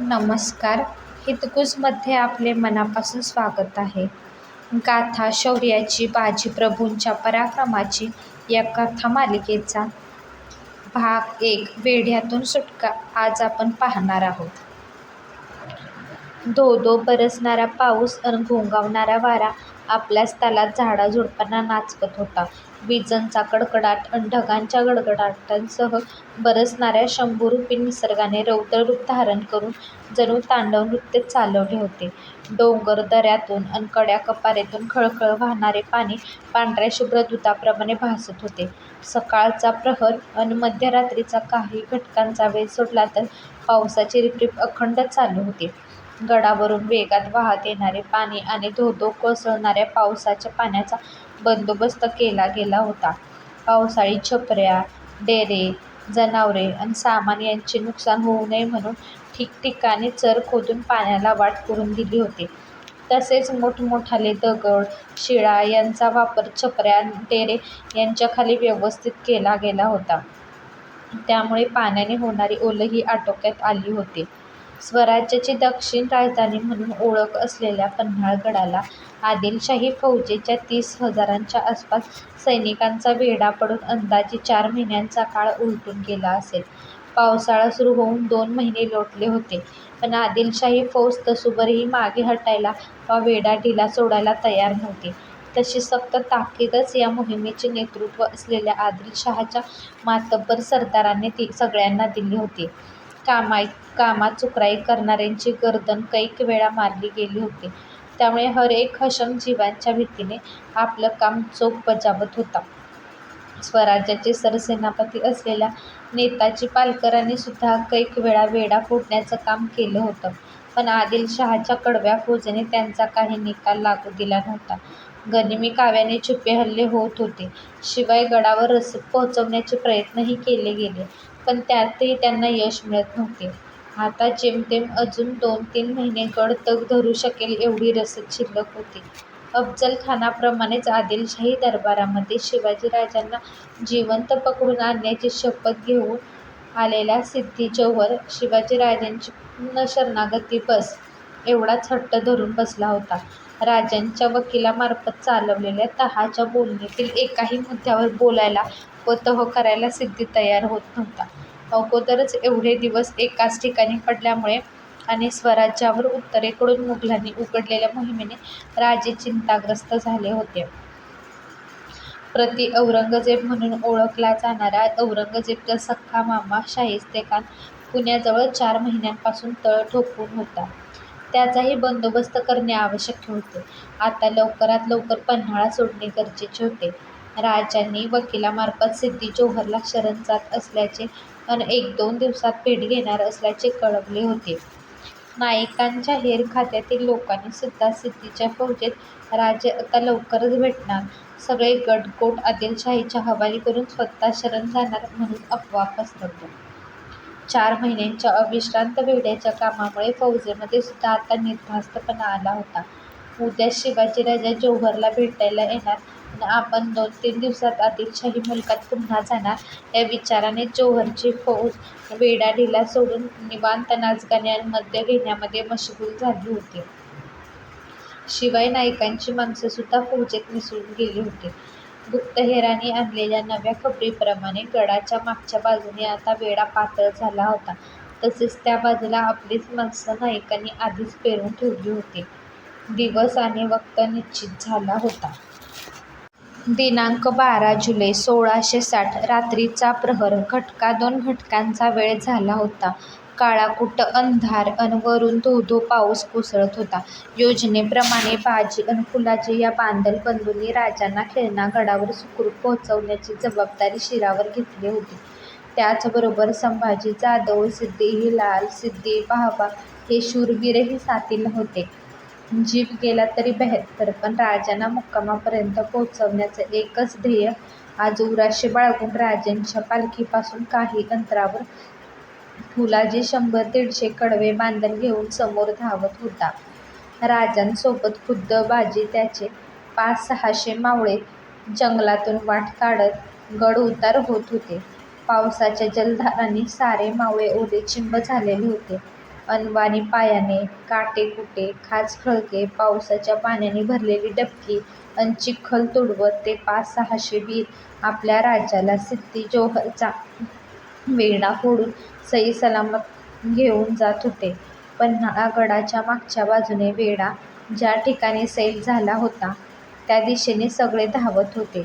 नमस्कार. हितगुजमध्ये आपले मनापासून स्वागत आहे. गाथा शौर्याची बाजी प्रभूंच्या पराक्रमाची या कथा मालिकेचा भाग एक. वेढ्यातून सुटका. आज आपण पाहणार आहोत. धो बरसणारा पाऊस अन घोंघावणारा वारा आपल्याच तालात झाडाझुडपांना नाचवत होता. विजांचा कडकडाट अन ढगांच्या गडगडाटांसह बरसणाऱ्या शंभूरूपी निसर्गाने रौद्र रूप धारण करून जणू तांडव नृत्य चालवले होते. डोंगर, दऱ्यातून अन कड्या-कपारीतून खळखळ वाहणारे पाणी पांढऱ्या शुभ्र दुधाप्रमाणे भासत होते. सकाळचा प्रहर आणि मध्यरात्रीचा काही घटकांचा वेळ सोडला तर पावसाची रिपरिप अखंड चालू होती. गडावरून वेगात वाहत येणारे पाणी आणि धो धो कोसळणाऱ्या पावसाच्या पाण्याचा बंदोबस्त केला गेला होता. पावसाळी छपऱ्या, डेरे, जनावरे अन सामान यांचे नुकसान होऊ नये म्हणून ठिकठिकाणी चर खोदून पाण्याला वाट करून दिली होती. तसेच मोठमोठाले दगड, शिळा यांचा वापर छपऱ्या, डेरे यांच्याखाली व्यवस्थित केला गेला होता. त्यामुळे पाण्याने होणारी ओलही आटोक्यात आली होती. स्वराज्याची दक्षिण राजधानी म्हणून ओळख असलेल्या पन्हाळगडाला आदिलशाही फौजेच्या तीस हजारांच्या आसपास सैनिकांचा वेढा पडून अंदाजे चार महिन्यांचा काळ उलटून गेला असेल. पावसाळा सुरू होऊन दोन महिने लोटले होते, पण आदिलशाही फौज तसूभरही मागे हटायला वा वेढा ढिला सोडायला तयार नव्हती. तशी सक्त ताकीदच या मोहिमेचे नेतृत्व असलेल्या आदिलशहाच्या मातब्बर सरदाराने सगळ्यांना दिली होती. कामात चुकराई करणाऱ्यांची गर्दन कैक वेळा मारली गेली होती. त्यामुळे हर एक हशम जीवांच्या भीतीने आपलं काम चोख बजावत होता. स्वराज्याचे सरसेनापती असलेल्या नेताजी पालकरांनी सुद्धा कैक वेळा वेढा फोडण्याचं काम केलं होतं. पण आदिलशहाच्या कडव्या फौजेने त्यांचा काही निकाल लागू दिला नव्हता. गनिमी काव्याने छुपे हल्ले होत होते. शिवाय गडावर रसद पोहोचवण्याचे प्रयत्नही केले गेले, पण त्यातही त्यांना यश मिळत नव्हते. आता जेमतेम अजून दोन-तीन महिने गड तग धरू शकेल एवढी रसद शिल्लक होती. अफजलखानाप्रमाणेच आदिलशाही दरबारामध्ये शिवाजीराजांना जिवंत पकडून आणण्याची शपथ घेऊन आलेल्या सिद्दी जौहर शिवाजीराजांची पूर्ण शरणागती बस, एवढाच हट्ट धरून बसला होता. राजांच्या वकिलामार्फत चालवलेल्या तहाच्या बोलणीतील एकाही मुद्द्यावर बोलायला व तह करायला सिद्धी तयार होत नव्हता. अगोदरच एवढे दिवस एकाच ठिकाणी पडल्यामुळे आणि स्वराज्यावर उत्तरेकडून मुघलांनी उघडलेल्या मोहिमेने राजे चिंताग्रस्त झाले होते. प्रति-औरंगजेब म्हणून ओळखला जाणारा औरंगजेबचा सख्खा मामा शाहिस्तेखान पुण्याजवळ चार महिन्यांपासून तळ ठोकून होता. त्याचाही बंदोबस्त करणे आवश्यक होते. आता लवकरात लवकर पन्हाळा सोडणे गरजेचे होते. राजांनी वकिलामार्फत सिद्दी जौहरला शरण जात असल्याचे अन एक-दोन दिवसात भेट घेणार असल्याचे कळवले होते. नाईकांच्या हेरखात्यातील लोकांनी सुद्धा सिद्दीच्या फौजेत राजे आता लवकरच भेटणार, सगळे गडकोट आदिलशाहीच्या हवाली करून स्वतः शरण जाणार म्हणून अफवा पसरवल्या. चार महिन्यांच्या अविश्रांत वेड्याच्या कामामुळे फौजेमध्ये सुद्धा आता निर्धास्तपणा आला होता. उद्या शिवाजीराजा जौहरला भेटायला येणार अन आपण दोन-तीन दिवसात आदिलशाही मुलखात पुन्हा जाणार या विचाराने जौहरची फौज वेढा ढिला सोडून निवांत नाचगाणी अन मद्य घेण्यामध्ये मशगूल झाली होती. शिवाय नाईकांची माणसंसुद्धा फौजेत मिसळून गेली होती. गुप्तहेरांनी आणलेल्या नव्या खबरीप्रमाणे गडाच्या मागच्या बाजूने आता वेढा पातळ झाला होता. तसेच त्या बाजूला आपलीच माणसं नायकांनी आधीच पेरून ठेवली होती. दिवस आणि वक्त निश्चित झाला होता. दिनांक बारा जुलै सोळाशे साठ रात्रीचा प्रहर. घटका दोन घटकांचा वेळ झाला होता. काळाकुट्ट अंधार अन वरून धो धो पाऊस कोसळत होता. योजनेप्रमाणे बाजी अन फुलाजी या बांधल बंधूंनी राजांना खेळणा गडावर सुखरूप पोहोचवण्याची जबाबदारी शिरावर घेतली होती. त्याचबरोबर संभाजी जाधव, सिद्धी-हिलाल, सिद्धी बाबा हे शूरवीरही साथीला होते. जीव गेला तरी बेहत्तर, पण राजांना मुक्कामापर्यंत पोहोचवण्याचं एकच ध्येय आज उराशी बाळगून राजांच्या पालखीपासून काही अंतरावर फुलाजी शंभर-दीडशे कडवे बांधण घेऊन समोर धावत होता. राजांसोबत खुद्द बाजी, त्याचे पाच-सहाशे मावळे जंगलातून वाट काढत गड-उतार होत होते. पावसाच्या जलधारांनी सारे मावळे ओलेचिंब झालेले होते. अनवाणी पायाने काटेकुटे खाच पावसाच्या पाण्याने भरलेली डबकी अन चिखल तुडवत ते पाच सहाशे वीर आपल्या राजाला सिद्दी जोहरचा वेढा फोडून सही सलामत घेऊन जात होते. पन्हाळागडाच्या मागच्या बाजूने वेढा ज्या ठिकाणी सैल झाला होता त्या दिशेने सगळे धावत होते.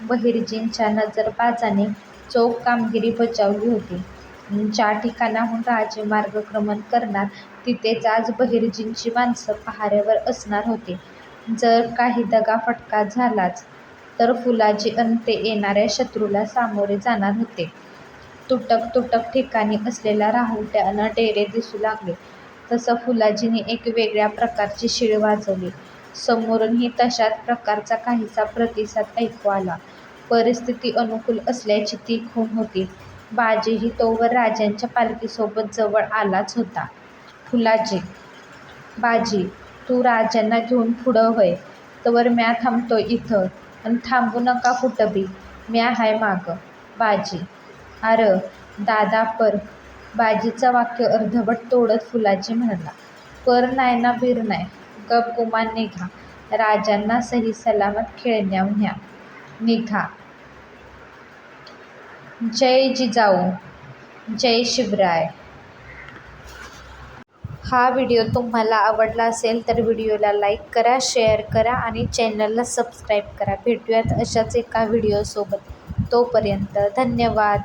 बहिर्जींच्या नजरबाजाने चोख कामगिरी बजावली होती. ज्या ठिकाणाहून राजे मार्गक्रमण करणार तिथेच आज बहिर्जींची माणसं पहाऱ्यावर असणार होती. जर काही दगाफटका झालाच तर फुलाजी अंते येणाऱ्या शत्रूला सामोरे जाणार होते. तुटक तुटक ठिकाणी असलेल्या राहुट्या डेरे दिसू लागले तसं फुलाजीने एक वेगळ्या प्रकारची शिळ वाजवली. समोरूनही तशाच प्रकारचा काहीसा प्रतिसाद ऐकू आला. परिस्थिती अनुकूल असल्याची ती खूण होती. बाजीही तोवर राजांच्या पालखीसोबत जवळ आलाच होता. फुलाजी, बाजी, तू राजांना घेऊन पुढं व्हय, तवर म्या थांबतोय इथं अन थांबू नका कुठंबी, म्या हाय मागं. बाजी, आरं दादा पर, बाजीचं वाक्य अर्धवट तोडत फुलाजी म्हणाला. पर नाय ना बीर नाय, गप गुमान निघा. राजांना सही सलामत खेळण्याव न्या. निघा. जय जिजाऊ, जय शिवराय. हा व्हिडिओ तुम्हाला आवडला असेल तर व्हिडिओला लाईक करा, शेअर करा आणि चॅनलला सबस्क्राईब करा. भेटूयात अशाच एका व्हिडिओसोबत. तोपर्यंत धन्यवाद.